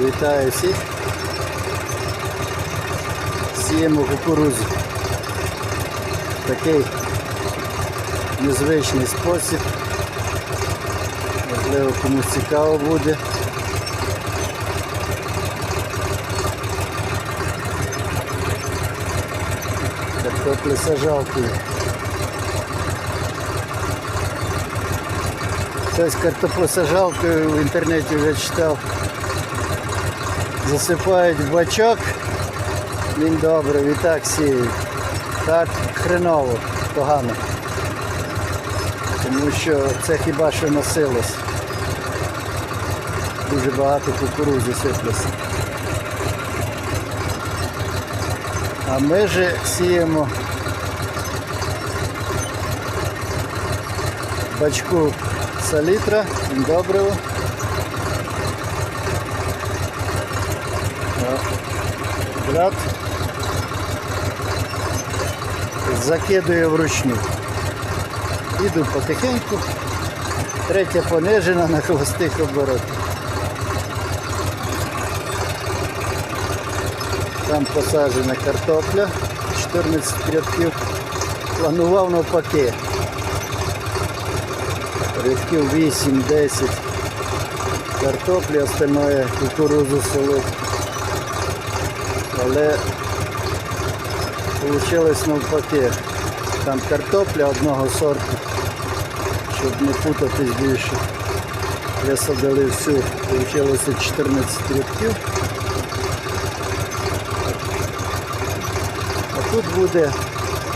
Вітаю всіх. Сіємо кукурудзу. Такий незвичний спосіб. Можливо, комусь цікаво буде. Картоплі сажалкою. Щось картоплесажалкою в інтернеті вже читав. Засипають в бачок, він добре, і так сіють. Так хреново, погано. Тому що це хіба що носилось. Дуже багато кукурудзи сиплеться. А ми же сіємо бачку салітра, добриво. Брат закидує вручну. Іду потихеньку. Третя понижена на холостих оборотах. Там посаджена картопля, 14 рядків. Планував навпаки. Рядків 8-10 картоплі, остальное кукурузу солить. Але вийшло навпаки. Там картопля одного сорту, щоб не путатись більше. Висадили всю, вийшло 14 рядків. А тут буде,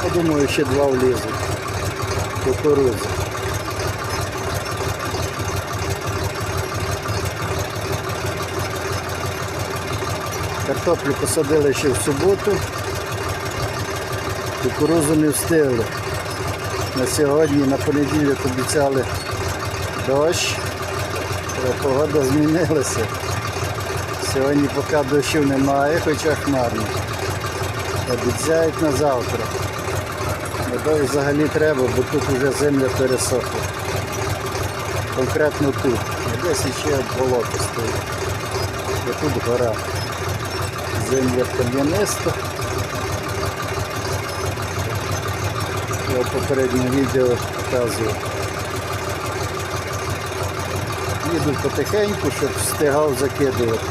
я думаю, ще два влізуть кукурудзи. Картоплю посадили ще в суботу. Кукурузу не встигли. На сьогодні, на понеділок обіцяли дощ, але погода змінилася. Сьогодні поки дощу немає, хоча хмарно. Обіцяють на завтра. Дощ взагалі треба, бо тут вже земля пересохла. Конкретно тут. Десь ще болото стоїть. Тут гора. Земля кам'яниста. Я в відео показував. Їду потихеньку, щоб встигав закидувати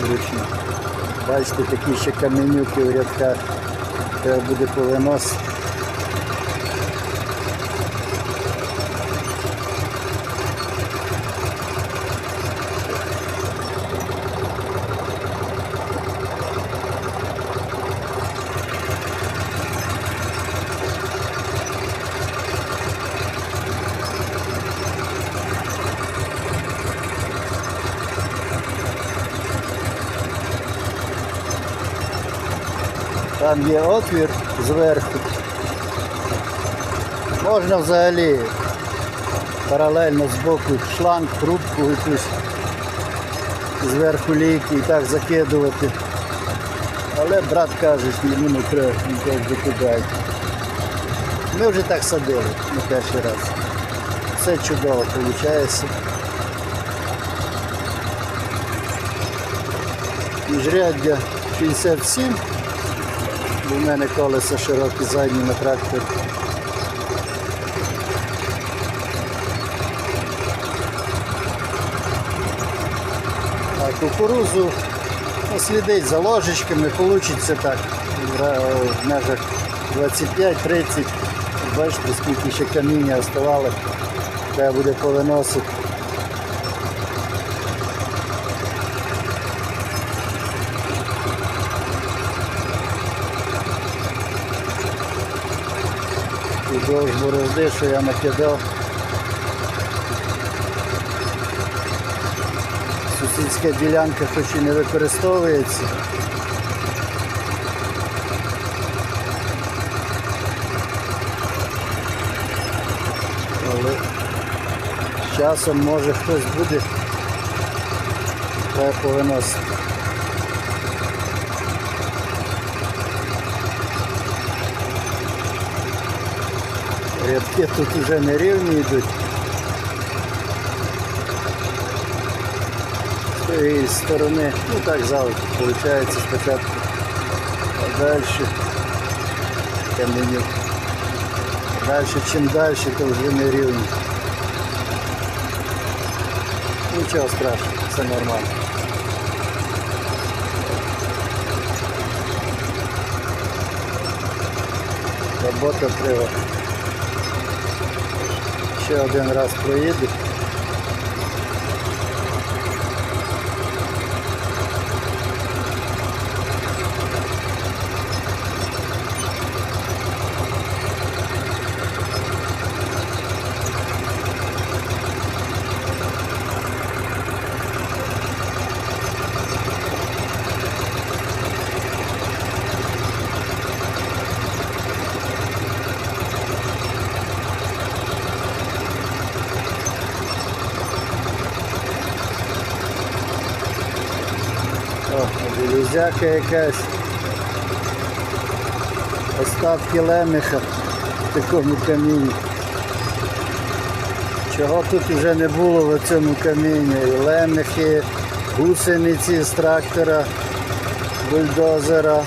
вручну. Бачите, такі ще каменюки в рядках. Треба буде повиносити. Там є отвір зверху. Можна взагалі паралельно з боку шланг, трубку якусь зверху лійки і так закидувати. Але брат каже, що йому не треба, нікого закидають. Ми вже так садили на перший раз. Все чудово виходить. Міжряддя 67. У мене колеса широкі задні на тракторі. А кукурузу слідить за ложечками, вийде так в межах 25-30. Бачите, скільки ще каміння оставало, треба буде повиносити. Вздовж борозди, що я накидав. Сусідська ділянка хоч і не використовується. Але з часом може хтось буде повиносити. Рядки тут вже не рівні йдуть. цієї сторони, ну так завжди, виходить спочатку. А далі каменюк. Далі, чим далі, то вже не рівні. Нічого страшного, все нормально. Робота триває. Ще один раз проїду. О, железяка якась. Остатки лемеха в такому камінні. Чого тут вже не було в цьому камінні? Лемехи, гусениці з трактора, бульдозера,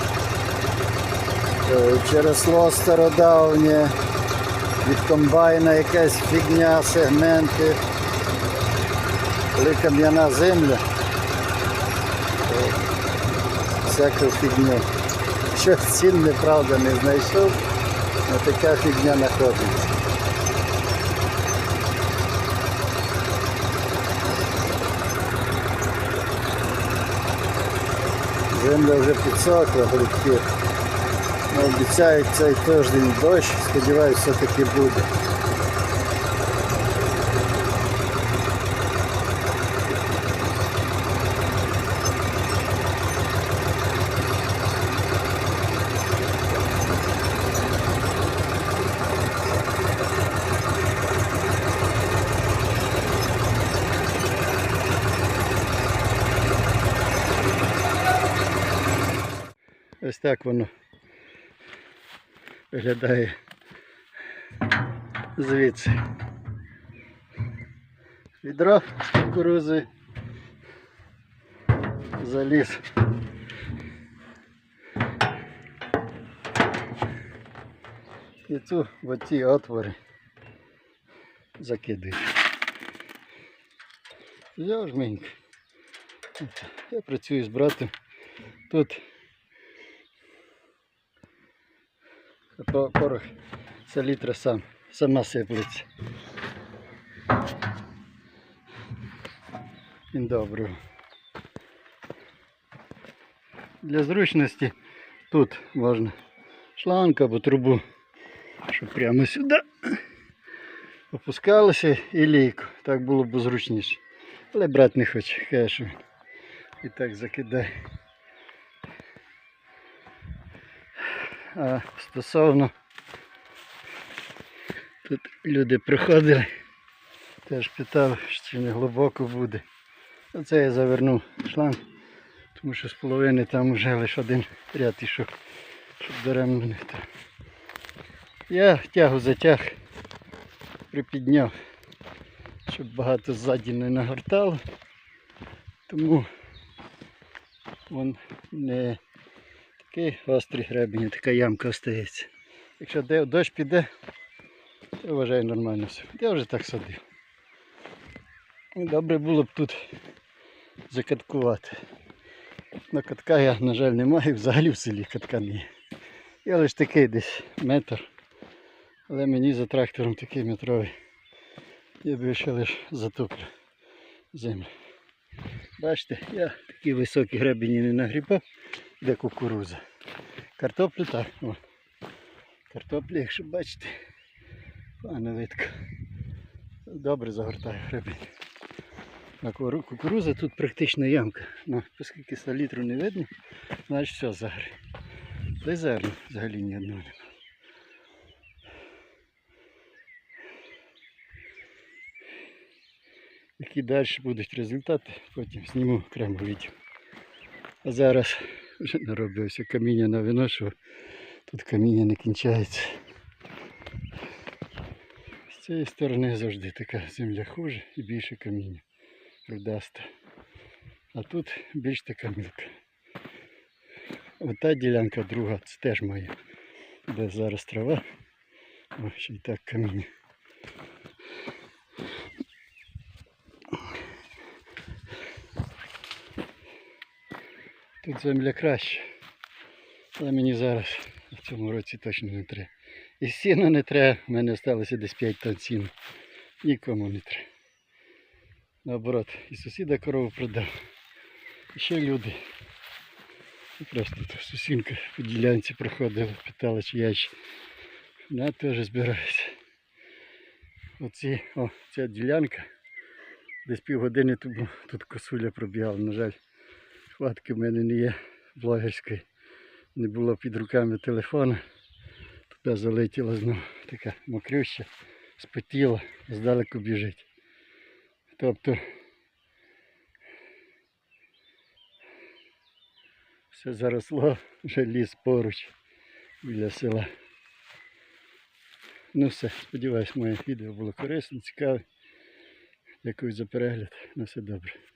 е, чересло стародавнє, від комбайна якась фігня, сегменти, коли кам'яна земля всяку фігню. Що цінне, правда, не знайшов, але така фігня знаходиться. Земля вже підсохла, грибки. Ну, Обіцяють цей тиждень дощ, сподіваюся, все-таки буде. Так воно виглядає звідси. Відро кукурузи заліз. І цю в оці отвори закидаю. Я жменько. Я працюю з братом. Тут порох селітра сам, сама сиплеться. Добрий. Для зручності тут можна шланг або трубу, щоб прямо сюди опускалося і лійку. Так було б зручніше. Але брат не хоче, каже, що і так закидає. А стосовно тут люди приходили, теж питали, чи не глибоко буде. Оце я завернув шланг, тому що з половини там вже лише один ряд ішов, щоб даремно не то. Я тягу затяг, припідняв, щоб багато ззаді не нагортало. Тому він не такий гострий гребень, така ямка остається. Якщо дощ піде, то вважаю нормально все. Я вже так садив. І Добре було б тут закаткувати. На катка я, на жаль, не маю, взагалі в селі катка не є. Я лише такий десь метр. Але мені за трактором такий метровий. Я би ще лише затоплю землю. Бачите, я такі високі гребені не нагрібав, де кукуруза. Картоплю так. О. Картоплю, якщо бачите, пане видко. Добре загортаю гребень. А куру- кукуруза тут практично ямка. Ну, оскільки салітру не видно, значить все загри. Та й зерно взагалі ні одного немає. Які далі будуть результати, потім зніму окремо відео. А зараз вже наробився каміння на вино, що тут каміння не кінчається. З цієї сторони завжди така земля хуже і більше каміння рудаста. А тут більш така мілка. Ота ділянка друга, це теж моя. Де зараз трава. О, ще й так каміння. Тут земля краще. Але мені зараз в цьому році точно не треба. І сіна не треба, в мене залишилося десь 5 тонн сіна. Нікому не треба. Наоборот, і сусіда корову продав. І ще люди. Просто тут сусінка по ділянці проходила, питала, чи я ще. Вона теж збирається. Оці, о, ця ділянка. Десь півгодини тому тут косуля пробігала. На жаль, хватки в мене не є блогерської. Не було під руками телефона. Туди залетіла знову така мокрюща, спотіла, здалеку біжить. Тобто все заросло, вже ліс поруч біля села. Ну все, сподіваюсь, моє відео було корисним, цікаве. Дякую за перегляд. На все добре.